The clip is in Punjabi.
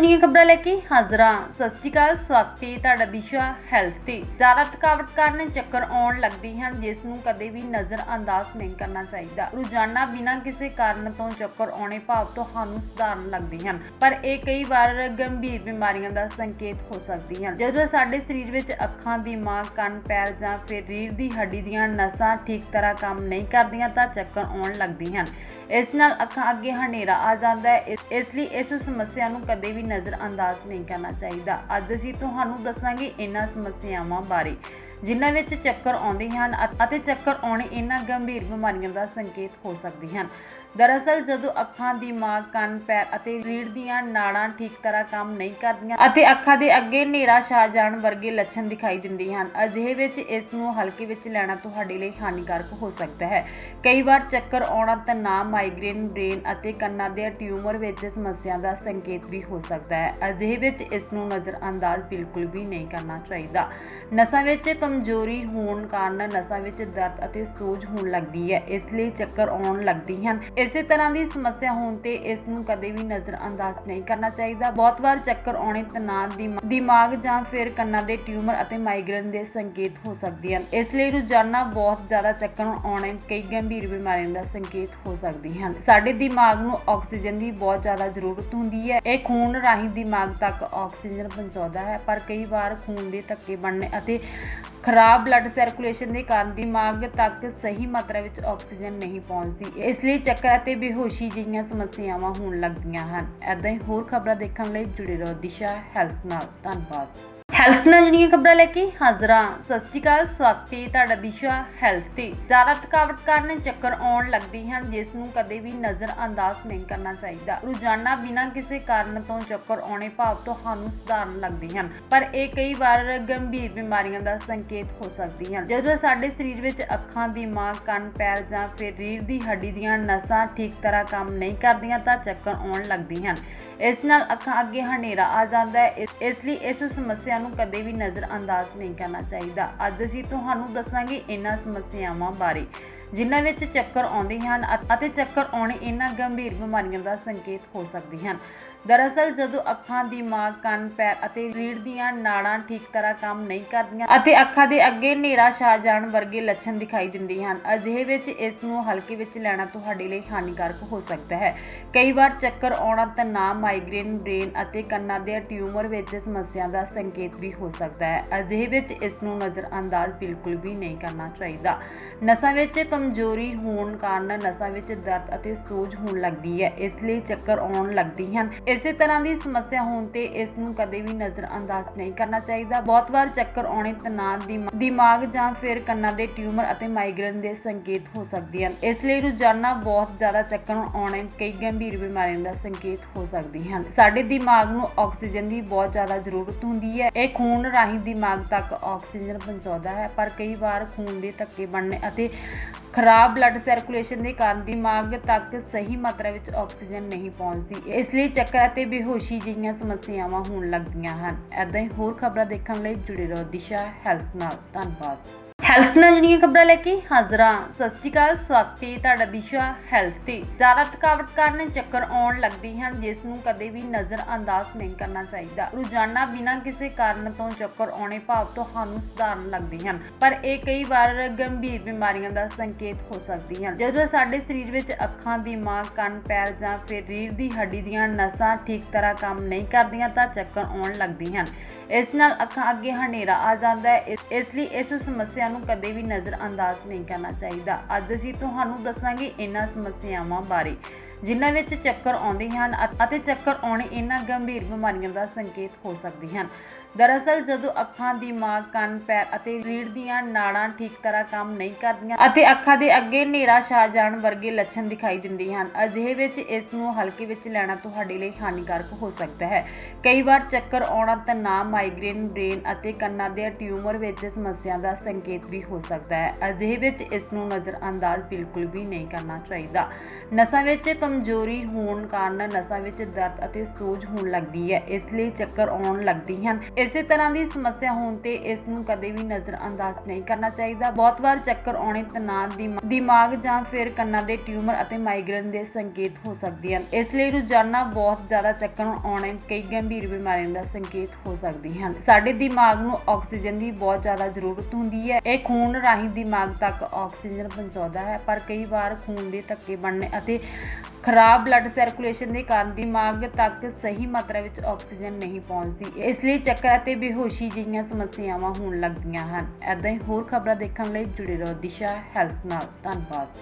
ਦੀਆਂ ਖਬਰਾਂ ਲੈ ਕੇ ਹਾਜ਼ਰਾਂ ਸਤਿ ਸ਼੍ਰੀ ਅਕਾਲ, ਸਵਾਗਤ ਹੈ ਤੁਹਾਡਾ ਦਿਸ਼ਾ ਹੈਲਥ ਤੇ। ਜ਼ਿਆਦਾ ਥਕਾਵਟ ਕਾਰਨ ਚੱਕਰ ਆਉਣ ਲੱਗਦੀ ਹਨ, ਜਿਸ ਨੂੰ ਕਦੇ ਵੀ ਨਜ਼ਰ ਅੰਦਾਜ਼ ਨਹੀਂ ਕਰਨਾ ਚਾਹੀਦਾ। ਰੋਜ਼ਾਨਾ ਬਿਨਾਂ ਕਿਸੇ ਕਾਰਨ ਤੋਂ ਚੱਕਰ ਆਉਣੇ ਭਾਵ ਤੁਹਾਨੂੰ ਸਧਾਰਨ ਲੱਗਦੇ ਹਨ, ਪਰ ਇਹ ਕਈ ਵਾਰ ਗੰਭੀਰ ਬਿਮਾਰੀਆਂ ਦਾ ਸੰਕੇਤ ਹੋ ਸਕਦੀ ਹਨ। ਜਦੋਂ ਸਾਡੇ ਸਰੀਰ ਵਿੱਚ ਅੱਖਾਂ ਦਿਮਾਗ ਕੰਨ, ਪੈਰ ਜਾਂ ਫਿਰ ਰੀੜ੍ਹ ਦੀ ਹੱਡੀ ਦੀਆਂ ਨਸਾਂ ਠੀਕ ਤਰ੍ਹਾਂ ਕੰਮ ਨਹੀਂ ਕਰਦੀਆਂ ਤਾਂ ਚੱਕਰ ਆਉਣ ਲੱਗਦੇ ਹਨ। ਇਸ ਨਾਲ ਅੱਖਾਂ ਅੱਗੇ ਹਨੇਰਾ ਆ ਜਾਂਦਾ ਹੈ। ਇਸ ਲਈ ਇਸ ਸਮੱਸਿਆ ਨੂੰ ਕਦੇ ਵੀ ਨਜ਼ਰ ਅੰਦਾਜ਼ ਨਹੀਂ ਕਰਨਾ ਚਾਹੀਦਾ। ਅੱਜ ਅਸੀਂ ਤੁਹਾਨੂੰ ਦੱਸਾਂਗੇ ਇਹਨਾਂ ਸਮੱਸਿਆਵਾਂ ਬਾਰੇ। ਜਿਨ੍ਹਾਂ ਵਿੱਚ ਚੱਕਰ ਆਉਂਦੇ ਹਨ ਅ- ਅਤੇ ਚੱਕਰ ਆਉਣੇ ਇਹਨਾਂ ਗੰਭੀਰ ਬਿਮਾਰੀਆਂ ਦਾ ਸੰਕੇਤ ਹੋ ਸਕਦੇ ਹਨ। ਦਰਅਸਲ, ਜਦੋਂ ਅੱਖਾਂ ਦਿਮਾਗ ਕੰਨ, ਪੈਰ ਅਤੇ ਰੀੜ੍ਹ ਦੀਆਂ ਨਾੜਾਂ ਠੀਕ ਤਰ੍ਹਾਂ ਕੰਮ ਨਹੀਂ ਕਰਦੀਆਂ ਅਤੇ ਅੱਖਾਂ ਦੇ ਅੱਗੇ ਹਨੇਰਾ ਛਾ ਜਾਣ ਵਰਗੇ ਲੱਛਣ ਦਿਖਾਈ ਦਿੰਦੇ ਹਨ, ਅਜਿਹੇ ਵਿੱਚ ਇਸ ਨੂੰ ਹਲਕੇ ਵਿੱਚ ਲੈਣਾ ਤੁਹਾਡੇ ਲਈ ਹਾਨੀਕਾਰਕ ਹੋ ਸਕਦਾ ਹੈ। ਕਈ ਵਾਰ ਚੱਕਰ ਆਉਣਾ ਤਣਾਅ, ਮਾਈਗ੍ਰੇਨ ਬ੍ਰੇਨ ਅਤੇ ਕੰਨਾਂ ਦੇ ਟਿਊਮਰ ਵਿੱਚ ਸਮੱਸਿਆ ਦਾ ਸੰਕੇਤ ਵੀ ਹੋ ਸਕਦਾ ਹੈ। ਅਜਿਹੇ ਵਿੱਚ ਇਸ ਨੂੰ ਨਜ਼ਰਅੰਦਾਜ਼ ਬਿਲਕੁਲ ਵੀ ਨਹੀਂ ਕਰਨਾ ਚਾਹੀਦਾ। ਨਸਾਂ ਵਿੱਚ ਕਮਜ਼ੋਰੀ ਹੋਣ ਕਾਰਨ ਨਸਾਂ ਵਿੱਚ ਦਰਦ ਅਤੇ ਸੋਜ ਹੋਣ ਲੱਗਦੀ ਹੈ, ਇਸ ਲਈ ਚੱਕਰ ਆਉਣ ਲੱਗਦੀ ਹਨ। ਇਸੇ ਤਰ੍ਹਾਂ ਦੀ ਸਮੱਸਿਆ ਹੋਣ ਤੇ ਇਸ ਨੂੰ ਕਦੇ ਵੀ ਨਜ਼ਰਅੰਦਾਜ਼ ਨਹੀਂ ਕਰਨਾ ਚਾਹੀਦਾ। ਬਹੁਤ ਵਾਰ ਚੱਕਰ ਆਉਣੇ ਤਣਾਅ ਦਿਮਾਗ ਜਾਂ ਫਿਰ ਕੰਨਾਂ ਦੇ ਟਿਊਮਰ ਅਤੇ ਮਾਈਗ੍ਰੇਨ ਦੇ ਸੰਕੇਤ ਹੋ ਸਕਦੇ ਹਨ। ਇਸ ਲਈ ਰੋਜ਼ਾਨਾ ਬਹੁਤ ਜ਼ਿਆਦਾ ਚੱਕਰ ਆਉਣੇ ਕਈ ਗੰਭੀਰ ਬਿਮਾਰੀਆਂ ਦਾ ਸੰਕੇਤ ਹੋ ਸਕਦੇ ਹਨ। ਸਾਡੇ ਦਿਮਾਗ ਨੂੰ ਆਕਸੀਜਨ ਦੀ ਬਹੁਤ ਜ਼ਿਆਦਾ ਜ਼ਰੂਰਤ ਹੁੰਦੀ ਹੈ। ਇਹ ਖੂਨ ਰਾਹੀਂ ਦਿਮਾਗ ਤੱਕ ਆਕਸੀਜਨ ਪਹੁੰਚਾਉਂਦਾ ਹੈ, ਪਰ ਕਈ ਵਾਰ ਖੂਨ ਦੇ ਧੱਕੇ ਬਣਨੇ ਅਤੇ ਖਰਾਬ ਬਲੱਡ ਸਰਕੂਲੇਸ਼ਨ ਦੇ ਕਾਰਨ ਦਿਮਾਗ ਤੱਕ ਸਹੀ ਮਾਤਰਾ ਵਿੱਚ ਆਕਸੀਜਨ ਨਹੀਂ ਪਹੁੰਚਦੀ। ਇਸ ਲਈ ਚੱਕਰ ਅਤੇ ਬੇਹੋਸ਼ੀ ਜਿਹੀਆਂ ਸਮੱਸਿਆਵਾਂ ਹੋਣ ਲੱਗਦੀਆਂ ਹਨ। ਐਦਾਂ ਹੀ ਹੋਰ ਖਬਰਾਂ ਦੇਖਣ ਲਈ ਜੁੜੇ ਰਹੋ ਦਿਸ਼ਾ ਹੈਲਥ ਨਾਲ। ਧੰਨਵਾਦ। ਹੈਲਥ ਨਾਲ ਜੁੜੀਆਂ ਖਬਰਾਂ ਲੈ ਕੇ ਹਾਜ਼ਰਾਂ ਸਤਿ ਸ਼੍ਰੀ ਅਕਾਲ, ਸਵਾਗਤ ਹੈ ਤੁਹਾਡਾ ਦਿਸ਼ਾ ਹੈਲਥ ਤੇ। ਜ਼ਿਆਦਾ ਥਕਾਵਟ ਕਾਰਨ ਚੱਕਰ ਆਉਣ ਲੱਗਦੇ ਹਨ, ਜਿਸ ਨੂੰ ਕਦੇ ਵੀ ਨਜ਼ਰ ਅੰਦਾਜ਼ ਨਹੀਂ ਕਰਨਾ ਚਾਹੀਦਾ। ਰੋਜ਼ਾਨਾ ਬਿਨਾਂ ਕਿਸੇ ਕਾਰਨ ਤੋਂ ਚੱਕਰ ਆਉਣੇ ਭਾਵ ਤੁਹਾਨੂੰ ਸਧਾਰਨ ਲੱਗਦੇ ਹਨ, ਪਰ ਇਹ ਕਈ ਵਾਰ ਗੰਭੀਰ ਬਿਮਾਰੀਆਂ ਦਾ ਸੰਕੇਤ ਹੋ ਸਕਦੀ ਹਨ। ਜਦੋਂ ਸਾਡੇ ਸਰੀਰ ਵਿੱਚ ਅੱਖਾਂ ਦਿਮਾਗ ਕੰਨ, ਪੈਰ ਜਾਂ ਫਿਰ ਰੀੜ੍ਹ ਦੀ ਹੱਡੀ ਦੀਆਂ ਨਸਾਂ ਠੀਕ ਤਰ੍ਹਾਂ ਕੰਮ ਨਹੀਂ ਕਰਦੀਆਂ ਤਾਂ ਚੱਕਰ ਆਉਣ ਲੱਗਦੇ ਹਨ। ਇਸ ਨਾਲ ਅੱਖਾਂ ਅੱਗੇ ਹਨੇਰਾ ਆ ਜਾਂਦਾ ਹੈ। ਇਸ ਲਈ ਇਸ ਸਮੱਸਿਆ ਨੂੰ ਕਦੇ ਵੀ ਨਜ਼ਰ ਅੰਦਾਜ਼ ਨਹੀਂ ਕਰਨਾ ਚਾਹੀਦਾ। ਅੱਜ ਅਸੀਂ ਤੁਹਾਨੂੰ ਦੱਸਾਂਗੇ ਇਹਨਾਂ ਸਮੱਸਿਆਵਾਂ ਬਾਰੇ। ਜਿਨ੍ਹਾਂ ਵਿੱਚ ਚੱਕਰ ਆਉਂਦੇ ਹਨ ਅਤੇ ਚੱਕਰ ਆਉਣੇ ਇਹਨਾਂ ਗੰਭੀਰ ਬਿਮਾਰੀਆਂ ਦਾ ਸੰਕੇਤ ਹੋ ਸਕਦੇ ਹਨ। ਦਰਅਸਲ, ਜਦੋਂ ਅੱਖਾਂ ਦਿਮਾਗ ਕੰਨ, ਪੈਰ ਅਤੇ ਰੀੜ੍ਹ ਦੀਆਂ ਨਾੜਾਂ ਠੀਕ ਤਰ੍ਹਾਂ ਕੰਮ ਨਹੀਂ ਕਰਦੀਆਂ ਅਤੇ ਅੱਖਾਂ ਦੇ ਅੱਗੇ ਹਨੇਰਾ ਛਾ ਜਾਣ ਵਰਗੇ ਲੱਛਣ ਦਿਖਾਈ ਦਿੰਦੇ ਹਨ, ਅਜਿਹੇ ਵਿੱਚ ਇਸ ਨੂੰ ਹਲਕੇ ਵਿੱਚ ਲੈਣਾ ਤੁਹਾਡੇ ਲਈ ਹਾਨੀਕਾਰਕ ਹੋ ਸਕਦਾ ਹੈ। ਕਈ ਵਾਰ ਚੱਕਰ ਆਉਣਾ ਤਣਾਅ, ਮਾਈਗ੍ਰੇਨ ਬ੍ਰੇਨ ਅਤੇ ਕੰਨਾਂ ਦੇ ਟਿਊਮਰ ਵਿੱਚ ਸਮੱਸਿਆ ਦਾ ਸੰਕੇਤ ਵੀ ਹੋ ਸਕਦਾ ਹੈ। ਅਜਿਹੇ ਵਿੱਚ ਇਸ ਨੂੰ ਨਜ਼ਰਅੰਦਾਜ਼ ਬਿਲਕੁਲ ਵੀ ਨਹੀਂ ਕਰਨਾ ਚਾਹੀਦਾ। ਨਸਾਂ ਵਿੱਚ ਕਮਜ਼ੋਰੀ ਹੋਣ ਕਾਰਨ ਨਸਾਂ ਵਿੱਚ ਦਰਦ ਅਤੇ ਸੋਜ ਹੋਣ ਲੱਗਦੀ ਹੈ, ਇਸ ਲਈ ਚੱਕਰ ਆਉਣ ਲੱਗਦੀ ਹਨ। ਇਸੇ ਤਰ੍ਹਾਂ ਦੀ ਸਮੱਸਿਆ ਹੋਣ ਤੇ ਇਸ ਨੂੰ ਕਦੇ ਵੀ ਨਜ਼ਰਅੰਦਾਜ਼ ਨਹੀਂ ਕਰਨਾ ਚਾਹੀਦਾ। ਬਹੁਤ ਵਾਰ ਚੱਕਰ ਆਉਣੇ ਤਣਾਅ ਦਿਮਾਗ ਜਾਂ ਫਿਰ ਕੰਨਾਂ ਦੇ ਟਿਊਮਰ ਅਤੇ ਮਾਈਗ੍ਰੇਨ ਦੇ ਸੰਕੇਤ ਹੋ ਸਕਦੇ ਹਨ। ਇਸ ਲਈ ਰੋਜ਼ਾਨਾ ਬਹੁਤ ਜ਼ਿਆਦਾ ਚੱਕਰ ਆਉਣੇ ਕਈ ਗੰਭੀਰ ਬਿਮਾਰੀਆਂ ਦਾ ਸੰਕੇਤ ਹੋ ਸਕਦੇ ਹਨ। ਸਾਡੇ ਦਿਮਾਗ ਨੂੰ ਆਕਸੀਜਨ ਦੀ ਬਹੁਤ ਜ਼ਿਆਦਾ ਜ਼ਰੂਰਤ ਹੁੰਦੀ ਹੈ। ਇਹ ਖੂਨ ਰਾਹੀਂ ਦਿਮਾਗ ਤੱਕ ਆਕਸੀਜਨ ਪਹੁੰਚਾਉਂਦਾ ਹੈ, ਪਰ ਕਈ ਵਾਰ ਖੂਨ ਦੇ ਧੱਕੇ ਬਣਨੇ ਅਤੇ ਖਰਾਬ ਬਲੱਡ ਸਰਕੂਲੇਸ਼ਨ ਦੇ ਕਾਰਨ ਦਿਮਾਗ ਤੱਕ ਸਹੀ ਮਾਤਰਾ ਵਿੱਚ ਆਕਸੀਜਨ ਨਹੀਂ ਪਹੁੰਚਦੀ। ਇਸ ਲਈ ਚੱਕਰ ਅਤੇ ਬੇਹੋਸ਼ੀ ਜਿਹੀਆਂ ਸਮੱਸਿਆਵਾਂ ਹੋਣ ਲੱਗਦੀਆਂ ਹਨ। ਐਦਾਂ ਹੀ ਹੋਰ ਖਬਰਾਂ ਦੇਖਣ ਲਈ ਜੁੜੇ ਰਹੋ ਦਿਸ਼ਾ ਹੈਲਥ ਨਾਲ। ਧੰਨਵਾਦ। ਹੈਲਥ ਨਾਲ ਜੁੜੀਆਂ ਖਬਰਾਂ ਲੈ ਕੇ ਹਾਜ਼ਰਾਂ ਸਤਿ ਸ਼੍ਰੀ ਅਕਾਲ, ਸਵਾਗਤ ਹੈ ਤੁਹਾਡਾ ਦਿਸ਼ਾ ਹੈਲਥ ਤੇ। ਜ਼ਿਆਦਾ ਥਕਾਵਟ ਕਾਰਨ ਚੱਕਰ ਆਉਣ ਲੱਗਦੇ ਹਨ, ਜਿਸ ਨੂੰ ਕਦੇ ਵੀ ਨਜ਼ਰ ਅੰਦਾਜ਼ ਨਹੀਂ ਕਰਨਾ ਚਾਹੀਦਾ। ਰੋਜ਼ਾਨਾ ਬਿਨਾਂ ਕਿਸੇ ਕਾਰਨ ਤੋਂ ਚੱਕਰ ਆਉਣੇ ਭਾਵ ਤੁਹਾਨੂੰ ਸਧਾਰਨ ਲੱਗਦੇ ਹਨ, ਪਰ ਇਹ ਕਈ ਵਾਰ ਗੰਭੀਰ ਬਿਮਾਰੀਆਂ ਦਾ ਸੰਕੇਤ ਹੋ ਸਕਦੀ ਹਨ। ਜਦੋਂ ਸਾਡੇ ਸਰੀਰ ਵਿੱਚ ਅੱਖਾਂ, ਦਿਮਾਗ, ਕੰਨ, ਪੈਰ ਜਾਂ ਫਿਰ ਰੀੜ੍ਹ ਦੀ ਹੱਡੀ ਦੀਆਂ ਨਸਾਂ ਠੀਕ ਤਰ੍ਹਾਂ ਕੰਮ ਨਹੀਂ ਕਰਦੀਆਂ ਤਾਂ ਚੱਕਰ ਆਉਣ ਲੱਗਦੇ ਹਨ। ਇਸ ਨਾਲ ਅੱਖਾਂ ਅੱਗੇ ਹਨੇਰਾ ਆ ਜਾਂਦਾ ਹੈ। ਇਸ ਲਈ ਇਸ ਸਮੱਸਿਆ ਨੂੰ ਕਦੇ ਵੀ ਨਜ਼ਰ ਅੰਦਾਜ਼ ਨਹੀਂ ਕਰਨਾ ਚਾਹੀਦਾ। ਅੱਜ ਅਸੀਂ ਤੁਹਾਨੂੰ ਦੱਸਾਂਗੇ ਇਹਨਾਂ ਸਮੱਸਿਆਵਾਂ ਬਾਰੇ। ਜਿਨ੍ਹਾਂ ਵਿੱਚ ਚੱਕਰ ਆਉਂਦੇ ਹਨ ਅ- ਅਤੇ ਚੱਕਰ ਆਉਣੇ ਇਹਨਾਂ ਗੰਭੀਰ ਬਿਮਾਰੀਆਂ ਦਾ ਸੰਕੇਤ ਹੋ ਸਕਦੇ ਹਨ। ਦਰਅਸਲ, ਜਦੋਂ ਅੱਖਾਂ ਦਿਮਾਗ ਕੰਨ, ਪੈਰ ਅਤੇ ਰੀੜ੍ਹ ਦੀਆਂ ਨਾੜਾਂ ਠੀਕ ਤਰ੍ਹਾਂ ਕੰਮ ਨਹੀਂ ਕਰਦੀਆਂ ਅਤੇ ਅੱਖਾਂ ਦੇ ਅੱਗੇ ਹਨੇਰਾ ਛਾ ਜਾਣ ਵਰਗੇ ਲੱਛਣ ਦਿਖਾਈ ਦਿੰਦੇ ਹਨ, ਅਜਿਹੇ ਵਿੱਚ ਇਸ ਨੂੰ ਹਲਕੇ ਵਿੱਚ ਲੈਣਾ ਤੁਹਾਡੇ ਲਈ ਹਾਨੀਕਾਰਕ ਹੋ ਸਕਦਾ ਹੈ। ਕਈ ਵਾਰ ਚੱਕਰ ਆਉਣਾ ਤਣਾਅ, ਮਾਈਗ੍ਰੇਨ ਬ੍ਰੇਨ ਅਤੇ ਕੰਨਾਂ ਦੇ ਟਿਊਮਰ ਵਿੱਚ ਸਮੱਸਿਆ ਦਾ ਸੰਕੇਤ ਵੀ ਹੋ ਸਕਦਾ ਹੈ। ਅਜਿਹੇ ਵਿੱਚ ਇਸ ਨੂੰ ਨਜ਼ਰਅੰਦਾਜ਼ ਬਿਲਕੁਲ ਵੀ ਨਹੀਂ ਕਰਨਾ ਚਾਹੀਦਾ। ਨਸਾਂ ਵਿੱਚ ਕਮਜ਼ੋਰੀ ਹੋਣ ਕਾਰਨ ਨਸਾਂ ਵਿੱਚ ਦਰਦ ਅਤੇ ਸੋਜ ਹੋਣ ਲੱਗਦੀ ਹੈ, ਇਸ ਲਈ ਚੱਕਰ ਆਉਣ ਲੱਗਦੀ ਹਨ। ਇਸੇ ਤਰ੍ਹਾਂ ਦੀ ਸਮੱਸਿਆ ਹੋਣ ਤੇ ਇਸ ਨੂੰ ਕਦੇ ਵੀ ਨਜ਼ਰਅੰਦਾਜ਼ ਨਹੀਂ ਕਰਨਾ ਚਾਹੀਦਾ। ਬਹੁਤ ਵਾਰ ਚੱਕਰ ਆਉਣੇ ਤਣਾਅ ਦਿਮਾ- ਦਿਮਾਗ ਜਾਂ ਫਿਰ ਕੰਨਾਂ ਦੇ ਟਿਊਮਰ ਅਤੇ ਮਾਈਗ੍ਰੇਨ ਦੇ ਸੰਕੇਤ ਹੋ ਸਕਦੇ ਹਨ। ਇਸ ਲਈ ਰੋਜ਼ਾਨਾ ਬਹੁਤ ਜ਼ਿਆਦਾ ਚੱਕਰ ਆਉਣੇ ਕਈ ਗੰਭੀਰ ਬਿਮਾਰੀਆਂ ਦਾ ਸੰਕੇਤ ਹੋ ਸਕਦੇ ਹਨ। ਸਾਡੇ ਦਿਮਾਗ ਨੂੰ ਆਕਸੀਜਨ ਦੀ ਬਹੁਤ ਜ਼ਿਆਦਾ ਜ਼ਰੂਰਤ ਹੁੰਦੀ ਹੈ। ਇਹ ਖੂਨ ਰਾਹੀਂ ਦਿਮਾਗ ਤੱਕ ਆਕਸੀਜਨ ਪਹੁੰਚਾਉਂਦਾ ਹੈ, ਪਰ ਕਈ ਵਾਰ ਖੂਨ ਦੇ ਧੱਕੇ ਬਣਨੇ ਅਤੇ ਖਰਾਬ ਬਲੱਡ ਸਰਕੂਲੇਸ਼ਨ ਦੇ ਕਾਰਨ ਦਿਮਾਗ ਤੱਕ ਸਹੀ ਮਾਤਰਾ ਵਿੱਚ ਆਕਸੀਜਨ ਨਹੀਂ ਪਹੁੰਚਦੀ। ਇਸ ਲਈ ਚੱਕਰ ਅਤੇ ਬੇਹੋਸ਼ੀ ਜਿਹੀਆਂ ਸਮੱਸਿਆਵਾਂ ਹੋਣ ਲੱਗਦੀਆਂ ਹਨ। ਐਦਾਂ ਹੀ ਹੋਰ ਖਬਰਾਂ ਦੇਖਣ ਲਈ ਜੁੜੇ ਰਹੋ ਦਿਸ਼ਾ ਹੈਲਥ ਨਾਲ। ਧੰਨਵਾਦ।